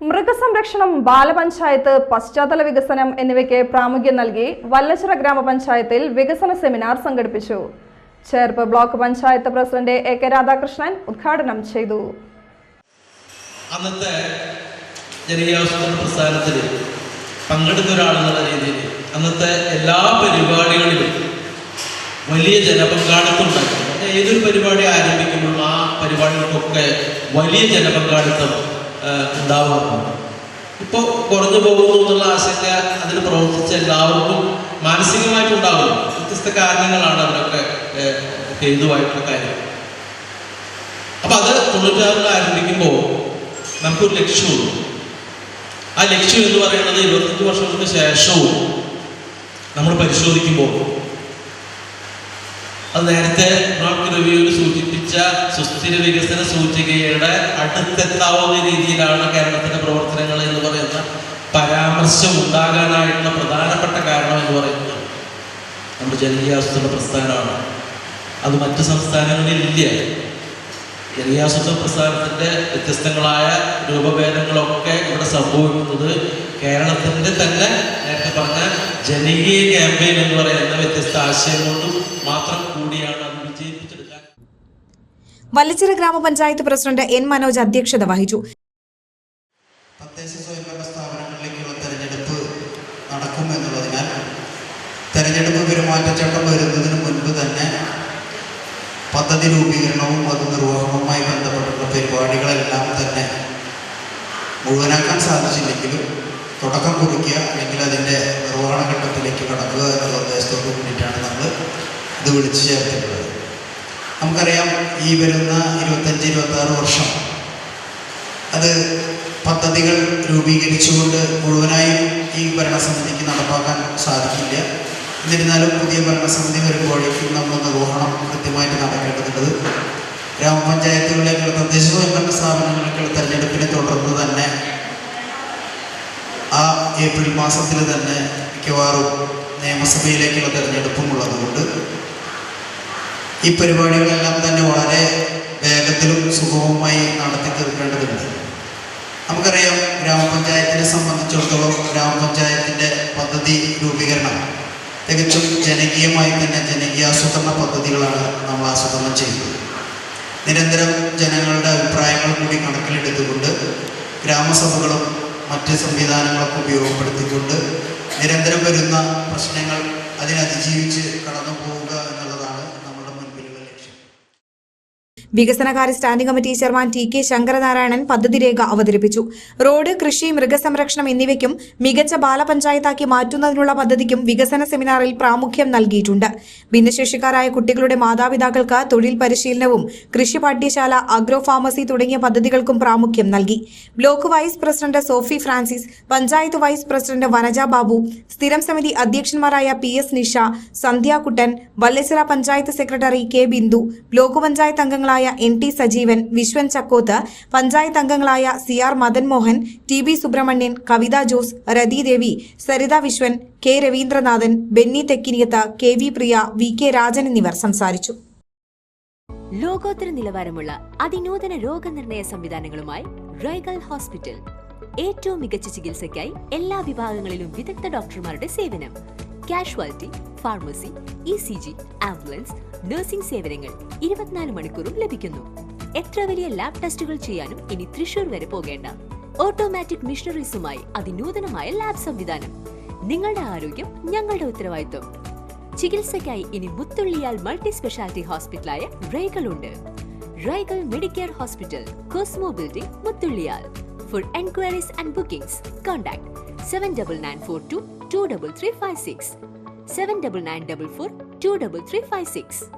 മൃഗസംരക്ഷണം ബാലപഞ്ചായത്ത് പശ്ചാത്തല വികസനം എന്നിവയ്ക്ക് പ്രാമുഖ്യം നൽകി വല്ലച്ചിറ ഗ്രാമപഞ്ചായത്തിൽ വികസന സെമിനാർ സംഘടിപ്പിച്ചു. Cherpu block panchayat president A K Radhakrishnan ഉദ്ഘാടനം ചെയ്തു. അന്നത്തെ ജനകീയാസൂത്രണ പ്രസ്ഥാനത്തിൽ പങ്കെടുത്ത ഒരാളെന്നുള്ള രീതിയിൽ അന്നത്തെ എല്ലാ പരിപാടികളിലും വലിയ ജനപങ്കാളിത്തം ഏതൊരു പരിപാടി ആരംഭിക്കുമ്പോഴും ആ പരിപാടികൾക്കൊക്കെ വലിയ ജനപങ്കാളിത്തം ആ, ഉണ്ടാവാറുണ്ട് ഇപ്പോൾ കുറഞ്ഞു പോകുന്നു എന്നുള്ള ആശങ്ക അതിൽ പ്രവർത്തിച്ച എല്ലാവർക്കും മാനസികമായിട്ടുണ്ടാകും വ്യത്യസ്ത കാരണങ്ങളാണ് അതിനൊക്കെ ഹിന്ദുവായിട്ടുള്ള കാര്യം. അപ്പൊ അത് തൊണ്ണൂറ്റാറിൽ ആരംഭിക്കുമ്പോൾ നമുക്കൊരു ലക്ഷ്യമുണ്ട്. ആ ലക്ഷ്യം എന്ന് പറയുന്നത് ഇരുപത്തഞ്ച് വർഷങ്ങൾക്ക് ശേഷവും നമ്മൾ പരിശോധിക്കുമ്പോൾ അത് നേരത്തെ റിവ്യൂ റിവ്യൂവിൽ സൂചിപ്പിച്ച സുസ്ഥിര വികസന സൂചികയുടെ അടുത്തെത്താവുന്ന രീതിയിലാണ് കേരളത്തിന്റെ പ്രവർത്തനങ്ങൾ എന്ന് പറയുന്ന പരാമർശം ഉണ്ടാകാനായിട്ടുള്ള പ്രധാനപ്പെട്ട കാരണം എന്ന് പറയുന്നത്. നമ്മുടെ ജനകീയാസൂത്രണ പ്രസ്ഥാനമാണ്. അത് മറ്റ് സംസ്ഥാനങ്ങളിൽ ഇല്ല ജനകീയാസൂത്രണ പ്രസ്ഥാനത്തിന്റെ വ്യത്യസ്തങ്ങളായ രൂപഭേദങ്ങളൊക്കെ ഇവിടെ സംഭവിക്കുന്നത് കേരളത്തിന്റെ തന്നെ നേരത്തെ പറഞ്ഞ ജനകീയ ക്യാമ്പയിൻ എന്ന് പറയുന്ന വ്യത്യസ്ത ആശയം കൊണ്ടും മാത്രം കൂടിയാണ് അത് വിജയിപ്പിച്ചെടുക്കാൻ വല്ലച്ചിറ ഗ്രാമപഞ്ചായത്ത് പ്രസിഡന്റ് എൻ മനോജ് അധ്യക്ഷത വഹിച്ചു. തെരഞ്ഞെടുപ്പ് നടക്കുമെന്നുള്ളതിനാൽ തെരഞ്ഞെടുപ്പ് പെരുമാറ്റച്ചട്ടം വരുന്നതിന് മുൻപ് തന്നെ പദ്ധതി രൂപീകരണവും അത് നിർവഹണവുമായി ബന്ധപ്പെട്ടുള്ള പരിപാടികളെല്ലാം തന്നെ മുഴുവനാക്കാൻ സാധിച്ചില്ലെങ്കിലും തുടക്കം കുറിക്കുക അല്ലെങ്കിൽ അതിന്റെ നിർവഹണ ഘട്ടത്തിലേക്ക് കടക്കുക എന്നുള്ള ഉദ്ദേശത്തോട് കൂടിയിട്ടാണ് നമ്മൾ ഇത് വിളിച്ചു ചേർത്തിട്ടുള്ളത്. നമുക്കറിയാം ഈ വരുന്ന ഇരുപത്തഞ്ച് ഇരുപത്താറ് വർഷം അത് പദ്ധതികൾ രൂപീകരിച്ചുകൊണ്ട് മുഴുവനായും ഈ ഭരണസമിതിക്ക് നടപ്പാക്കാൻ സാധിക്കില്ല. എന്നിരുന്നാലും പുതിയ ഭരണസമിതി വരുമ്പോഴേക്കും നമ്മൾ നിർവഹണം കൃത്യമായിട്ട് നടക്കേണ്ടതുണ്ട്. ഗ്രാമപഞ്ചായത്തുകളിലേക്കുള്ള തദ്ദേശ സ്വയംഭരണ സ്ഥാപനങ്ങൾക്കുള്ള തെരഞ്ഞെടുപ്പിനെ തുടർന്ന് തന്നെ ആ ഏപ്രിൽ മാസത്തിൽ തന്നെ മിക്കവാറും നിയമസഭയിലേക്കുള്ള തെരഞ്ഞെടുപ്പും ഉള്ളതുകൊണ്ട് ഈ പരിപാടികളെല്ലാം തന്നെ വളരെ വേഗത്തിലും സുഗമമായി നടത്തി തീർക്കേണ്ടതുണ്ട്. നമുക്കറിയാം ഗ്രാമപഞ്ചായത്തിനെ സംബന്ധിച്ചിടത്തോളം ഗ്രാമപഞ്ചായത്തിന്റെ പദ്ധതി രൂപീകരണം തികച്ചും ജനകീയമായി തന്നെ ജനകീയാസൂത്രണ പദ്ധതികളാണ് നമ്മൾ ആസൂത്രണം ചെയ്യുന്നത്. നിരന്തരം ജനങ്ങളുടെ അഭിപ്രായങ്ങൾ കൂടി കണക്കിലെടുത്തുകൊണ്ട് ഗ്രാമസഭകളും മറ്റ് സംവിധാനങ്ങളൊക്കെ ഉപയോഗപ്പെടുത്തിക്കൊണ്ട് നിരന്തരം വരുന്ന പ്രശ്നങ്ങൾ അതിനതിജീവിച്ച് കടന്നു പോവുക എന്നുള്ളതാണ് വികസനകാര്യ standing committee chairman T K Sankaranarayanan പദ്ധതി രേഖ അവതരിപ്പിച്ചു. റോഡ് കൃഷി മൃഗസംരക്ഷണം എന്നിവയ്ക്കും മികച്ച ബാലപഞ്ചായത്താക്കി മാറ്റുന്നതിനുള്ള പദ്ധതിക്കും വികസന സെമിനാറിൽ പ്രാമുഖ്യം നൽകിയിട്ടുണ്ട്. ഭിന്നശേഷിക്കാരായ കുട്ടികളുടെ മാതാപിതാക്കൾക്ക് തൊഴിൽ പരിശീലനവും കൃഷി പാഠ്യശാല അഗ്രോ ഫാർമസി തുടങ്ങിയ പദ്ധതികൾക്കും പ്രാമുഖ്യം നൽകി. Block vice president Sophie Francis panchayat vice president Vanaja Babu സ്ഥിരം സമിതി അധ്യക്ഷന്മാരായ P S Nisha Sandhyakuttan Vallachira panchayat secretary K Bindu block panchayat അംഗങ്ങളായ എൻ ടി സജീവൻ വിശ്വൻ ചക്കോത്ത് പഞ്ചായത്ത് അംഗങ്ങളായ C R Madan Mohan T B Subrahmanian Kavitha Jose Rathi Devi Saritha Viswan K Raveendranathan Benny Thekkiniyath K V Priya V K Rajan എന്നിവർ സംസാരിച്ചു. ലോകോത്തര നിലവാരമുള്ള അതിനൂതന രോഗനിർണയ സംവിധാനങ്ങളുമായി റൈഗൽ hospital. ഏറ്റവും മികച്ച ചികിത്സയ്ക്കായി എല്ലാ വിഭാഗങ്ങളിലും വിദഗ്ധ ഡോക്ടർമാരുടെ സേവനം. Casualty pharmacy E C G ambulance nursing സേവനങ്ങൾ ഇരുപത്തിനാല് മണിക്കൂറും ലഭിക്കുന്നു. എത്ര വലിയ ലാബ് ടെസ്റ്റുകൾ ചെയ്യാനും ഇനി തൃശൂർ വരെ പോകേണ്ട. ഓട്ടോമാറ്റിക് മിഷണറീസുമായി അതിനൂതനമായ ലാബ് സംവിധാനം. നിങ്ങളുടെ ആരോഗ്യം ഞങ്ങളുടെ ഉത്തരവാദിത്വം. ചികിത്സയ്ക്കായി ഇനി മുത്തുള്ളിയാൽ മൾട്ടി സ്പെഷ്യാലിറ്റി ഹോസ്പിറ്റലായ റൈകൾ ഉണ്ട് റൈഗൽ medicare hospital Cosmo building Muthulliyal. For enquiries and bookings contact seven double nine four two 23356 79944 23356